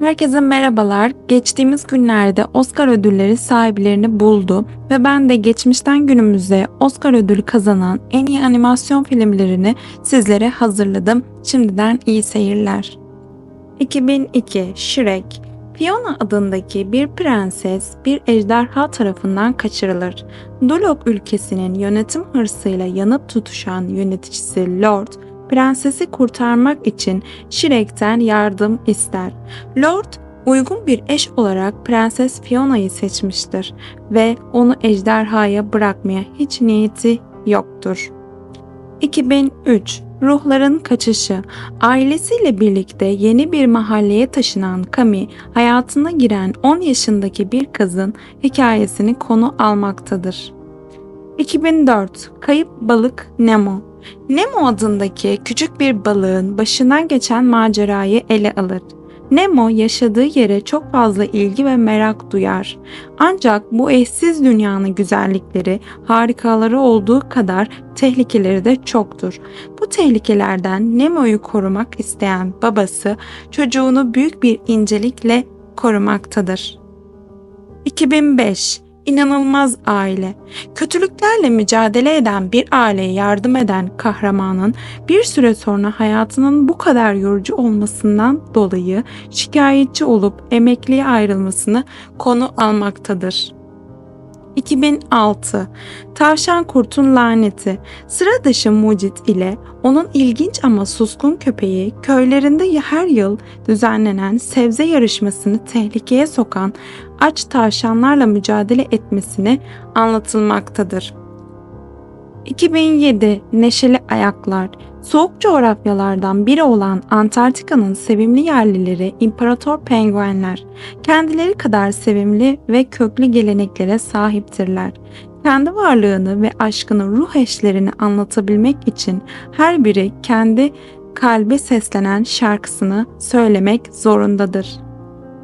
Herkese merhabalar. Geçtiğimiz günlerde Oscar ödülleri sahiplerini buldu ve ben de geçmişten günümüze Oscar ödülü kazanan en iyi animasyon filmlerini sizlere hazırladım. Şimdiden iyi seyirler. 2002 Shrek Fiona adındaki bir prenses bir ejderha tarafından kaçırılır. Dulok ülkesinin yönetim hırsıyla yanıp tutuşan yöneticisi Lord, prensesi kurtarmak için Shrek'ten yardım ister. Lord uygun bir eş olarak Prenses Fiona'yı seçmiştir ve onu ejderhaya bırakmaya hiç niyeti yoktur. 2003 Ruhların Kaçışı Ailesiyle birlikte yeni bir mahalleye taşınan Kami, hayatına giren 10 yaşındaki bir kızın hikayesini konu almaktadır. 2004 Kayıp Balık Nemo Nemo adındaki küçük bir balığın başından geçen macerayı ele alır. Nemo yaşadığı yere çok fazla ilgi ve merak duyar. Ancak bu eşsiz dünyanın güzellikleri, harikaları olduğu kadar tehlikeleri de çoktur. Bu tehlikelerden Nemo'yu korumak isteyen babası çocuğunu büyük bir incelikle korumaktadır. 2005 İnanılmaz Aile Kötülüklerle mücadele eden bir aileye yardım eden kahramanın bir süre sonra hayatının bu kadar yorucu olmasından dolayı şikayetçi olup emekliye ayrılmasını konu almaktadır. 2006 Tavşan Kurt'un Laneti. Sıra dışı mucit ile onun ilginç ama suskun köpeği köylerinde her yıl düzenlenen sebze yarışmasını tehlikeye sokan aç tavşanlarla mücadele etmesini anlatılmaktadır. 2007 Neşeli Ayaklar Soğuk coğrafyalardan biri olan Antarktika'nın sevimli yerlileri imparator penguenler. Kendileri kadar sevimli ve köklü geleneklere sahiptirler. Kendi varlığını ve aşkını ruh eşlerini anlatabilmek için her biri kendi kalbe seslenen şarkısını söylemek zorundadır.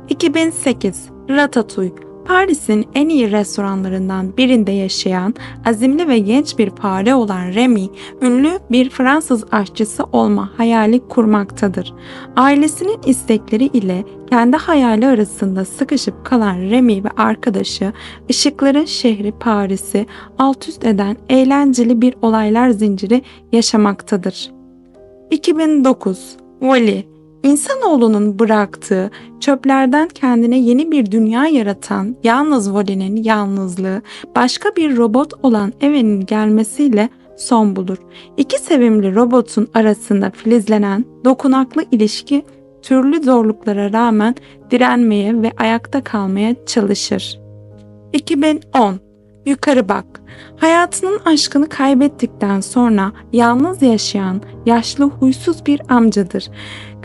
2008 Ratatouille Paris'in en iyi restoranlarından birinde yaşayan azimli ve genç bir fare olan Remy, ünlü bir Fransız aşçısı olma hayali kurmaktadır. Ailesinin istekleri ile kendi hayali arasında sıkışıp kalan Remy ve arkadaşı, ışıkların şehri Paris'i alt üst eden eğlenceli bir olaylar zinciri yaşamaktadır. 2009 Wall-E İnsanoğlunun bıraktığı çöplerden kendine yeni bir dünya yaratan yalnız Wally'nin yalnızlığı başka bir robot olan Evan'in gelmesiyle son bulur. İki sevimli robotun arasında filizlenen dokunaklı ilişki türlü zorluklara rağmen direnmeye ve ayakta kalmaya çalışır. 2010 Yukarı bak. Hayatının aşkını kaybettikten sonra yalnız yaşayan yaşlı huysuz bir amcadır.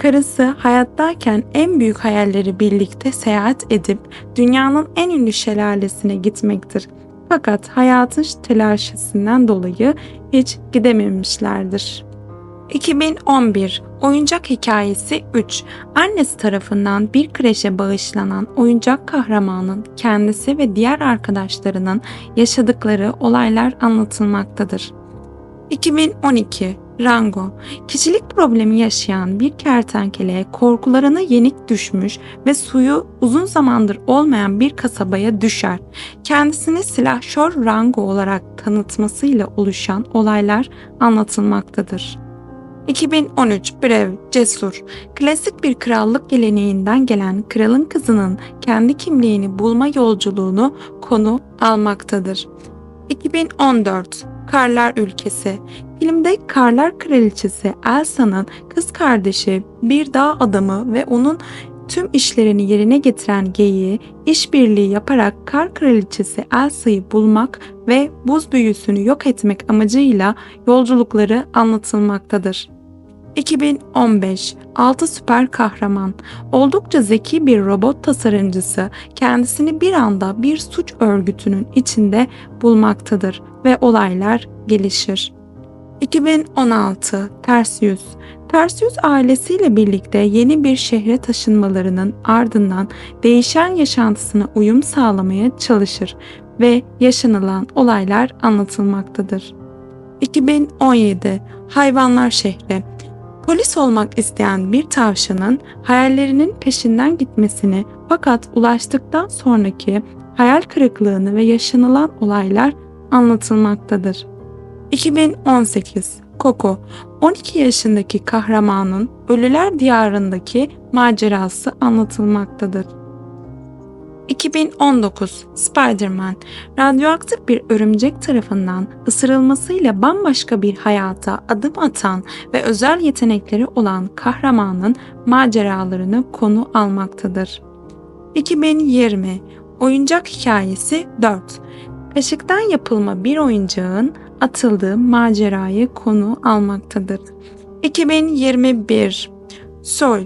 Karısı hayattayken en büyük hayalleri birlikte seyahat edip dünyanın en ünlü şelalesine gitmektir. Fakat hayatın telaşesinden dolayı hiç gidememişlerdir. 2011 Oyuncak Hikayesi 3 Annesi tarafından bir kreşe bağışlanan oyuncak kahramanın kendisi ve diğer arkadaşlarının yaşadıkları olaylar anlatılmaktadır. 2012 Rango Kişilik problemi yaşayan bir kertenkele korkularına yenik düşmüş ve suyu uzun zamandır olmayan bir kasabaya düşer. Kendisini silahşör Rango olarak tanıtmasıyla oluşan olaylar anlatılmaktadır. 2013 Brev Cesur Klasik bir krallık geleneğinden gelen kralın kızının kendi kimliğini bulma yolculuğunu konu almaktadır. 2014 Karlar Ülkesi Filmde Karlar Kraliçesi Elsa'nın kız kardeşi bir dağ adamı ve onun tüm işlerini yerine getiren geyiği işbirliği yaparak Kar Kraliçesi Elsa'yı bulmak ve buz büyüsünü yok etmek amacıyla yolculukları anlatılmaktadır. 2015 6 süper kahraman. Oldukça zeki bir robot tasarımcısı. Kendisini bir anda bir suç örgütünün içinde bulmaktadır ve olaylar gelişir. 2016 Perseus Perseus ailesiyle birlikte yeni bir şehre taşınmalarının ardından değişen yaşantısına uyum sağlamaya çalışır ve yaşanılan olaylar anlatılmaktadır. 2017 Hayvanlar Şehri Polis olmak isteyen bir tavşanın hayallerinin peşinden gitmesini fakat ulaştıktan sonraki hayal kırıklığını ve yaşanılan olaylar anlatılmaktadır. 2018 Coco 12 yaşındaki kahramanın Ölüler Diyarındaki macerası anlatılmaktadır. 2019 Spider-Man radyoaktif bir örümcek tarafından ısırılmasıyla bambaşka bir hayata adım atan ve özel yetenekleri olan kahramanın maceralarını konu almaktadır. 2020 Oyuncak Hikayesi 4 Kaşıktan yapılma bir oyuncağın atıldığı macerayı konu almaktadır. 2021 Soul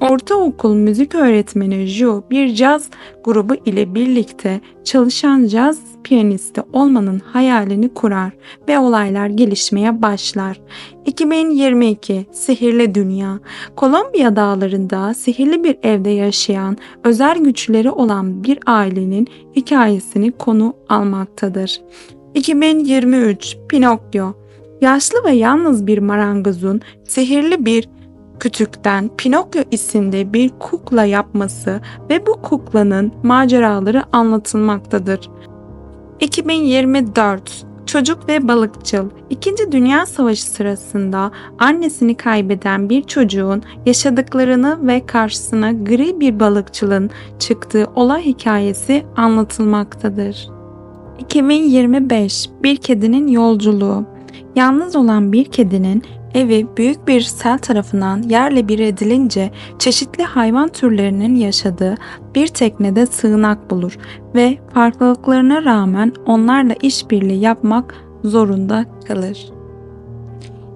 Ortaokul müzik öğretmeni Ju bir caz grubu ile birlikte çalışan caz piyanisti olmanın hayalini kurar ve olaylar gelişmeye başlar. 2022 Sihirli Dünya Kolombiya dağlarında sihirli bir evde yaşayan özel güçleri olan bir ailenin hikayesini konu almaktadır. 2023 Pinokyo Yaşlı ve yalnız bir marangozun sihirli bir kütükten Pinokyo isimli bir kukla yapması ve bu kuklanın maceraları anlatılmaktadır. 2024 Çocuk ve Balıkçıl İkinci Dünya Savaşı sırasında annesini kaybeden bir çocuğun yaşadıklarını ve karşısına gri bir balıkçılın çıktığı olay hikayesi anlatılmaktadır. 2025 Bir Kedinin Yolculuğu Yalnız olan bir kedinin evi büyük bir sel tarafından yerle bir edilince çeşitli hayvan türlerinin yaşadığı bir teknede sığınak bulur ve farklılıklarına rağmen onlarla işbirliği yapmak zorunda kalır.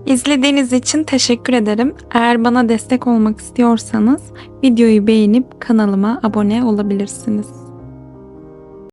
İzlediğiniz için teşekkür ederim. Eğer bana destek olmak istiyorsanız videoyu beğenip kanalıma abone olabilirsiniz.